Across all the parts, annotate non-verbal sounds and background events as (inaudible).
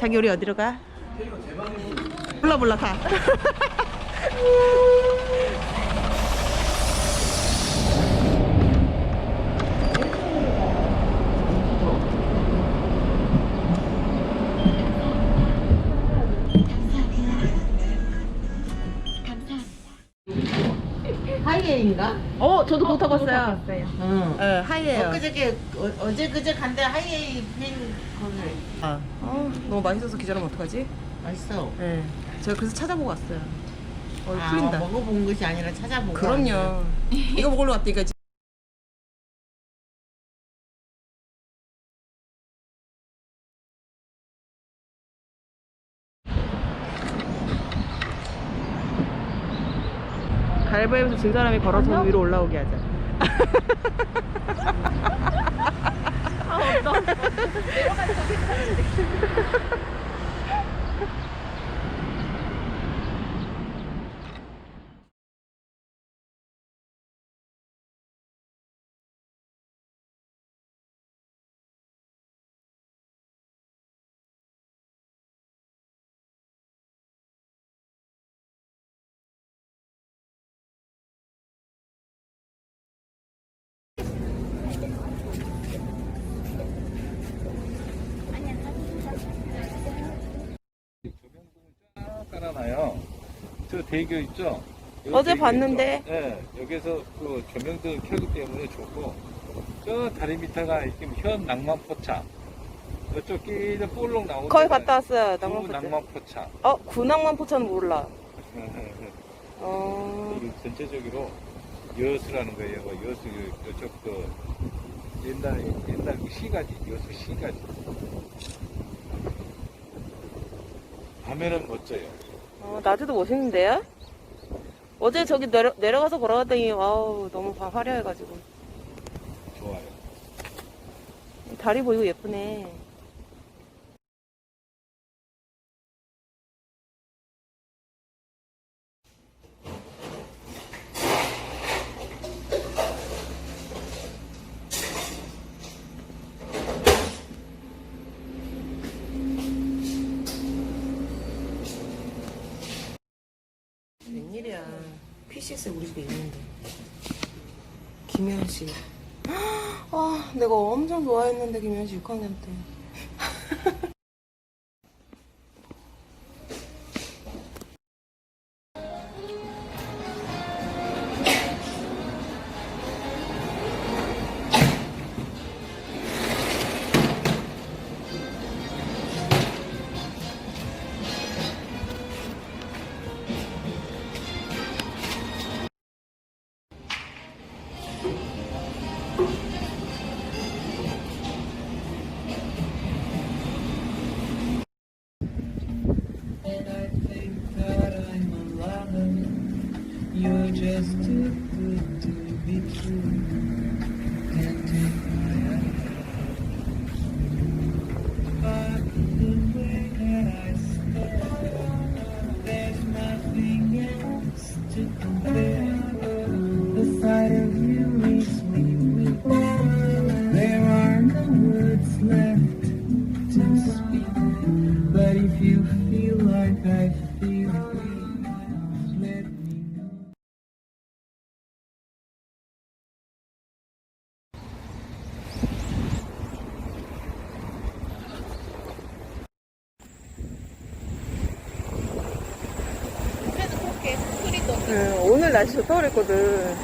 자기 우리 어디로 가? 몰라 몰라 가. (laughs) 하이에인가? 어 저도 그거 타봤어요. 응. 어, 하이에요. 엊그저께 어, 어제 그제 간데 하이에이 빈 거기 아, 어, 너무 맛있어서 기절하면 어떡하지? 맛있어. 네. 제가 그래서 찾아보고 왔어요. 어, 아, 풀린다. 먹어본 것이 아니라 찾아보고. 그럼요. 이거 먹으러 왔다니까. 가위바위보에서 진 사람이 걸어서 위로 올라오게 하자. (laughs) 쫙 깔아놔요. 저 대교 있죠? 어제 봤는데. 있죠? 네, 여기서 그 조명등 켜기 때문에 좋고, 저 다리 밑에가 지금 현 낭만포차. 이쪽 길은 볼록 나오고. 거의 갔다 왔어요. 낭 낭만포차. 낭만포차. 어, 구낭만포차는 몰라. (laughs) 어, 전체적으로 여수라는 거예요. 여수, 요- 요쪽 그 옛날, 옛날 그 시가지, 여수 시가지. 밤에는 멋져요. 어, 낮에도 멋있는데요? 어제 저기 내려, 내려가서 걸어갔더니 와우 너무 화- 화려해가지고 좋아요. 다리 보이고 예쁘네. 웬일이야. P6 우리 집에 있는데. 김현 씨. (gasps) 아, 내가 엄청 좋아했는데 김현 씨 6학년 때. (laughs) Just too good to be true. Can't take my eyes off the way that I stare. There's nothing else to compare. The sight of you leaves me weak. There are no words left to speak. But if you 응, 오늘 날씨 좋다 그랬거든.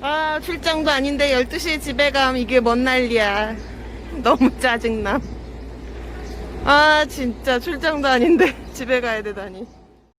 아, 출장도 아닌데 12시에 집에 감 이게 뭔 난리야. (laughs) 너무 짜증나. 아, 진짜 출장도 아닌데 (laughs) 집에 가야 되다니.